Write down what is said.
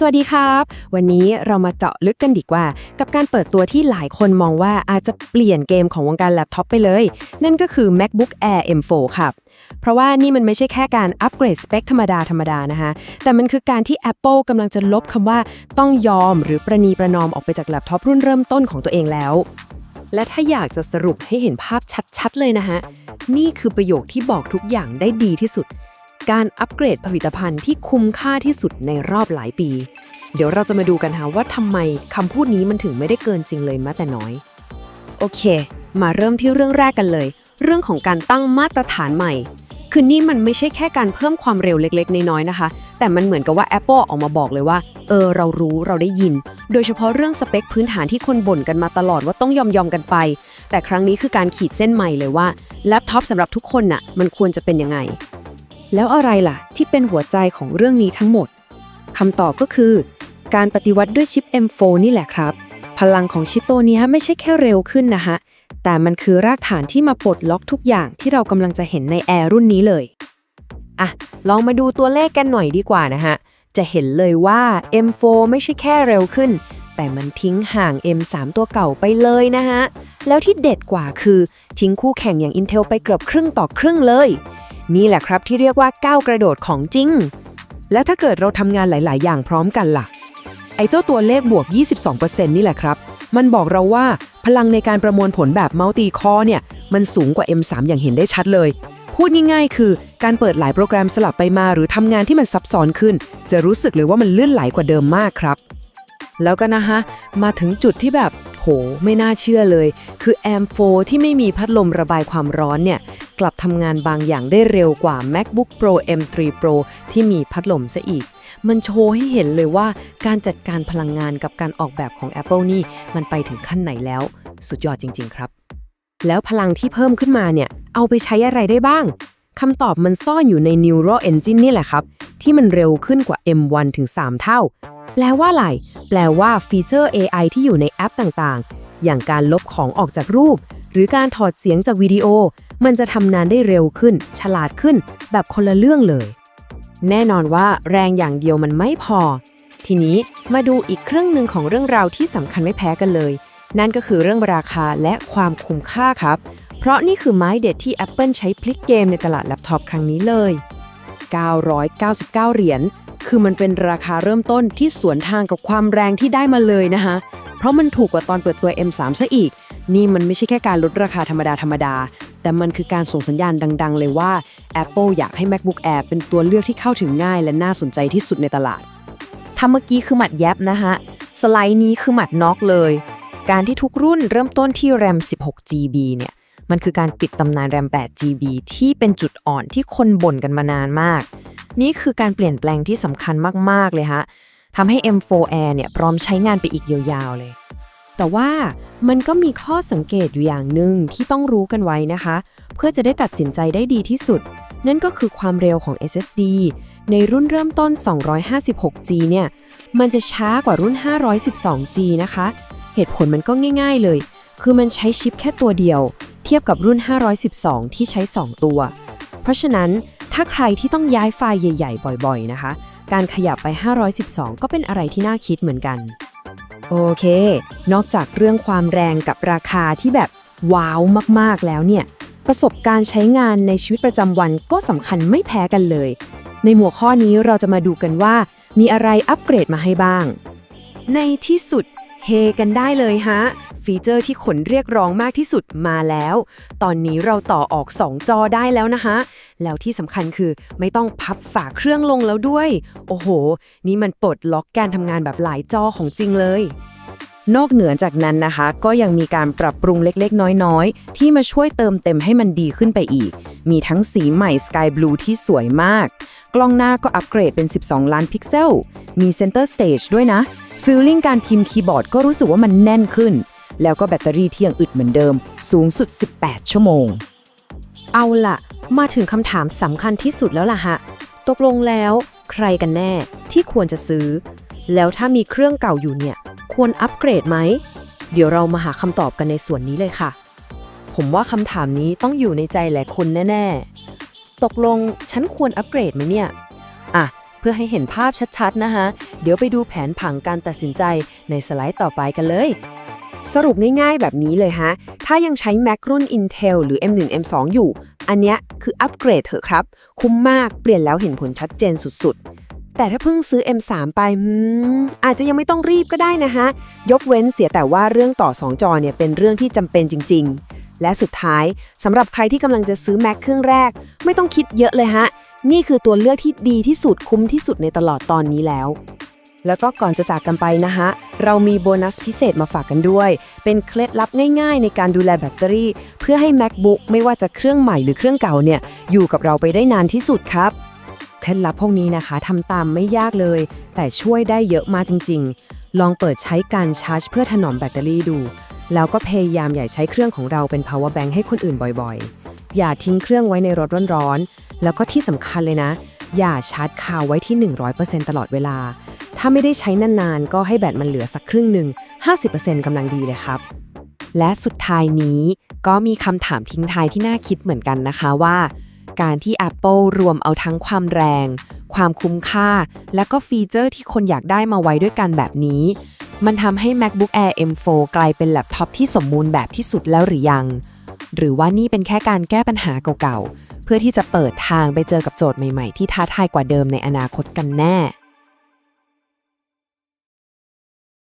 สวัสดีครับ วันนี้เรามาเจาะลึกกันดีกว่า กับการเปิดตัวที่หลายคนมองว่าอาจจะเปลี่ยนเกมของวงการแล็ปท็อปไปเลย นั่นก็คือ MacBook Air M4 ครับ เพราะว่านี่มันไม่ใช่แค่การอัปเกรดสเปคธรรมดาธรรมดานะคะ แต่มันคือการที่ Apple กำลังจะลบคำว่าต้องยอมหรือประนีประนอมออกไปจากแล็ปท็อปรุ่นเริ่มต้นของตัวเองแล้ว และถ้าอยากจะสรุปให้เห็นภาพชัดๆเลยนะฮะนี่คือประโยคที่บอกทุกอย่างได้ดีที่สุด การอัปเกรดผลิตภัณฑ์ที่คุ้มค่าที่สุดในรอบหลายปี เดี๋ยวเราจะมาดูกันฮะว่าทำไมคำพูดนี้มันถึงไม่ได้เกินจริงเลยแม้แต่น้อย โอเค มาเริ่มที่เรื่องแรกกันเลย เรื่องของการตั้งมาตรฐานใหม่ คือนี่มันไม่ใช่แค่การเพิ่มความเร็วเล็ก ๆ น้อยๆนะคะ แต่มันเหมือนกับว่า Apple ออกมาบอกเลยว่า เออ เรารู้เราได้ยิน โดยเฉพาะเรื่องสเปคพื้นฐานที่คนบ่นกันมาตลอดว่าต้องยอมยอมกันไป แต่ครั้งนี้คือการขีดเส้นใหม่เลยว่าแล็ปท็อปสำหรับทุกคนน่ะมันควรจะเป็นยังไง แล้วอะไรล่ะ ที่เป็นหัวใจของเรื่องนี้ทั้งหมดคำตอบก็คือ การปฏิวัติด้วยชิป M4 นี่แหละครับ พลังของชิปตัวนี้ไม่ใช่แค่เร็วขึ้นนะคะแต่มันคือรากฐานที่มาปลดล็อกทุกอย่างที่เรากำลังจะเห็นในแอร์รุ่นนี้เลยอะลองมาดูตัวเลขกันหน่อยดีกว่านะฮะ จะเห็นเลยว่า M4 ไม่ใช่แค่เร็วขึ้น แต่มันทิ้งห่าง M3 ตัวเก่าไปเลยนะฮะ แล้วที่เด็ดกว่าคือ ทิ้งคู่แข่งอย่าง Intel ไปเกือบครึ่งต่อครึ่งเลย นี่แหละครับที่เรียกว่าก้าวกระโดดของจริง และถ้าเกิดเราทำงานหลาย ๆ อย่างพร้อมกันล่ะ ไอ้เจ้าตัวเลขบวก 22%นี่แหละครับ มันบอกเราว่าพลังในการประมวลผลแบบมัลติคอเนี่ย มันสูงกว่า M3 อย่างเห็นได้ชัดเลย พูดง่าย ๆ คือการเปิดหลายโปรแกรมสลับไปมา หรือทำงานที่มันซับซ้อนขึ้น จะรู้สึกเลยว่ามันลื่นไหลกว่าเดิมมากครับ แล้วก็นะฮะมาถึงจุดที่แบบ ไม่น่าเชื่อเลย คือ AM4 ที่ไม่มีพัดลมระบายความร้อนเนี่ย กลับทำงานบางอย่างได้เร็วกว่า MacBook Pro M3 Pro ที่มีพัดลมซะอีก มันโชว์ให้เห็นเลยว่าการจัดการพลังงานกับการออกแบบของ Apple นี่ มันไปถึงขั้นไหนแล้ว สุดยอดจริง ๆ ครับ แล้วพลังที่เพิ่มขึ้นมาเนี่ย เอาไปใช้อะไรได้บ้างคำตอบมันซ่อนอยู่ใน Neural Engine นี่แหละครับ ที่มันเร็วขึ้นกว่า M1 ถึง 3 เท่า แปลว่าอะไร แปลว่าฟีเจอร์ AI ที่อยู่ในแอปต่างๆ อย่างการลบของออกจากรูป หรือการถอดเสียงจากวิดีโอ มันจะทำงานได้เร็วขึ้น ฉลาดขึ้น แบบคนละเรื่องเลย แน่นอนว่าแรงอย่างเดียวมันไม่พอ ทีนี้มาดูอีกเครื่องหนึ่งของเรื่องราวที่สำคัญไม่แพ้กันเลย นั่นก็คือเรื่องราคาและความคุ้มค่าครับ เพราะนี่คือไม้เด็ดที่ Apple ใช้พลิกเกมในตลาดแล็ปท็อปครั้งนี้เลย 999 เหรียญ คือมันเป็นราคาเริ่มต้นที่สวนทางกับความแรงที่ได้มาเลยนะคะ เพราะมันถูกกว่าตอนเปิดตัว M3 ซะอีก นี่มันไม่ใช่แค่การลดราคาธรรมดาธรรมดา แต่มันคือการส่งสัญญาณดัง ๆ เลยว่า Apple อยากให้ MacBook Air เป็นตัวเลือกที่เข้าถึงง่าย และน่าสนใจที่สุดในตลาดถ้าเมื่อกี้คือหมัดแยบนะฮะสไลด์นี้คือหมัดน็อกเลย การที่ทุกรุ่นเริ่มต้นที่ RAM 16 GB เนี่ยมันคือการปิดตำนาน RAM 8 GB ที่เป็นจุดอ่อนที่คนบ่นกันมานานมาก นี่คือการเปลี่ยนแปลงที่สำคัญมาก ๆ เลยฮะทำให้ M4 Air เนี่ยพร้อมใช้งานไปอีกยาวๆเลย แต่ว่ามันก็มีข้อสังเกตอยู่อย่างหนึ่งที่ต้องรู้กันไว้นะคะ เพื่อจะได้ตัดสินใจได้ดีที่สุด นั่นก็คือความเร็วของ SSD ในรุ่นเริ่มต้น 256G เนี่ย มันจะช้ากว่ารุ่น 512G นะคะ เหตุผลมันก็ง่าย ๆเลย คือมันใช้ชิปแค่ตัวเดียว เทียบกับรุ่น 512 ที่ใช้ 2 ตัว เพราะฉะนั้น ถ้าใครที่ต้องย้ายไฟล์ใหญ่ ๆ บ่อยๆ นะคะ การขยับไป 512 ก็เป็นอะไรที่น่าคิดเหมือนกัน โอเค นอกจากเรื่องความแรงกับราคาที่แบบว้าวมากๆแล้วเนี่ย ประสบการณ์ใช้งานในชีวิตประจำวันก็สำคัญไม่แพ้กันเลย ในหมวดข้อนี้เราจะมาดูกันว่า มีอะไรอัปเกรดมาให้บ้าง ในที่สุดเฮกันได้เลยฮะ ฟีเจอร์ที่ขนเรียกร้องมากที่สุดมาแล้ว ตอนนี้เราต่อออก 2 จอได้แล้วนะคะ แล้วที่สำคัญคือไม่ต้องพับฝาเครื่องลงแล้วด้วย โอ้โห นี่มันปลดล็อกการทำงานแบบหลายจอของจริงเลยนอกเหนือจากนั้นนะคะ ก็ยังมีการปรับปรุงเล็กๆ น้อยๆ ที่มาช่วยเติมเต็มให้มันดีขึ้นไปอีก มีทั้งสีใหม่ Sky Blue ที่สวยมาก กล้องหน้าก็อัปเกรดเป็น 12 ล้านพิกเซล มี Center Stage ด้วยนะฟีลลิ่งการพิมพ์คีย์บอร์ดก็รู้สึกว่ามันแน่นขึ้น แล้วก็แบตเตอรี่ที่ยังอึดเหมือนเดิม สูงสุด 18 ชั่วโมง เอาล่ะมาถึงคำถามสำคัญที่สุดแล้วล่ะฮะ ตกลงแล้วใครกันแน่ที่ควรจะซื้อ แล้วถ้ามีเครื่องเก่าอยู่เนี่ย ควรอัปเกรดไหม เดี๋ยวเรามาหาคำตอบกันในส่วนนี้เลยค่ะ ผมว่าคำถามนี้ต้องอยู่ในใจหลายคนแน่ ๆ ตกลงฉันควรอัปเกรดไหมเนี่ยอะเพื่อให้เห็นภาพชัดๆนะคะ เดี๋ยวไปดูแผนผังการตัดสินใจในสไลด์ต่อไปกันเลย สรุปง่ายๆ แบบนี้เลยฮะ ถ้ายังใช้ Mac รุ่น Intel หรือ M1 M2 อยู่ อันเนี้ยคืออัปเกรดเถอะครับ คุ้มมาก เปลี่ยนแล้วเห็นผลชัดเจนสุดๆ แต่ถ้าเพิ่งซื้อ M3 ไปหืมอาจจะยังไม่ต้องรีบก็ได้นะฮะ ยกเว้นเสียแต่ว่าเรื่องต่อ 2 จอเนี่ยเป็นเรื่องที่จำเป็นจริง ๆ และสุดท้ายสำหรับใครที่กำลังจะซื้อ Mac เครื่องแรก ไม่ต้องคิดเยอะเลยฮะ นี่คือตัวเลือกที่ดีที่สุดคุ้มที่สุดในตลอดตอนนี้แล้ว แล้วก็ก่อนจะจากกันไปนะฮะเรามีโบนัสพิเศษมาฝากกันด้วย เป็นเคล็ดลับง่ายๆ ในการดูแลแบตเตอรี่ เพื่อให้ MacBook ไม่ว่าจะเครื่องใหม่หรือเครื่องเก่าเนี่ย อยู่กับเราไปได้นานที่สุดครับ เคล็ดลับพวกนี้นะคะทำตามไม่ยากเลย แต่ช่วยได้เยอะมากจริง ๆ ลองเปิดใช้การชาร์จ เพื่อถนอมแบตเตอรี่ดู แล้วก็พยายามอย่าใช้เครื่องของเราเป็น power bank ให้คนอื่นบ่อยๆ อย่าทิ้งเครื่องไว้ในรถร้อนๆ แล้วก็ที่สำคัญเลยนะ อย่าชาร์จคาไว้ที่ 100%ตลอดเวลา ถ้าไม่ได้ใช้นานๆ ก็ให้แบตมันเหลือสักครึ่งหนึ่ง 50%กำลังดีเลยครับ และสุดท้ายนี้ก็มีคำถามทิ้งท้ายที่น่าคิดเหมือนกันนะคะว่า การที่ Apple รวมเอาทั้งความแรง ความคุ้มค่า และก็ฟีเจอร์ที่คนอยากได้มาไว้ด้วยกันแบบนี้ มันทำให้ MacBook Air M4 กลายเป็นแล็ปท็อปที่สมบูรณ์แบบที่สุดแล้วหรือยัง หรือว่านี่เป็นแค่การแก้ปัญหาเก่าๆ เพื่อที่จะเปิดทางไปเจอกับโจทย์ใหม่ๆ ที่ท้าทายกว่าเดิมในอนาคตกันแน่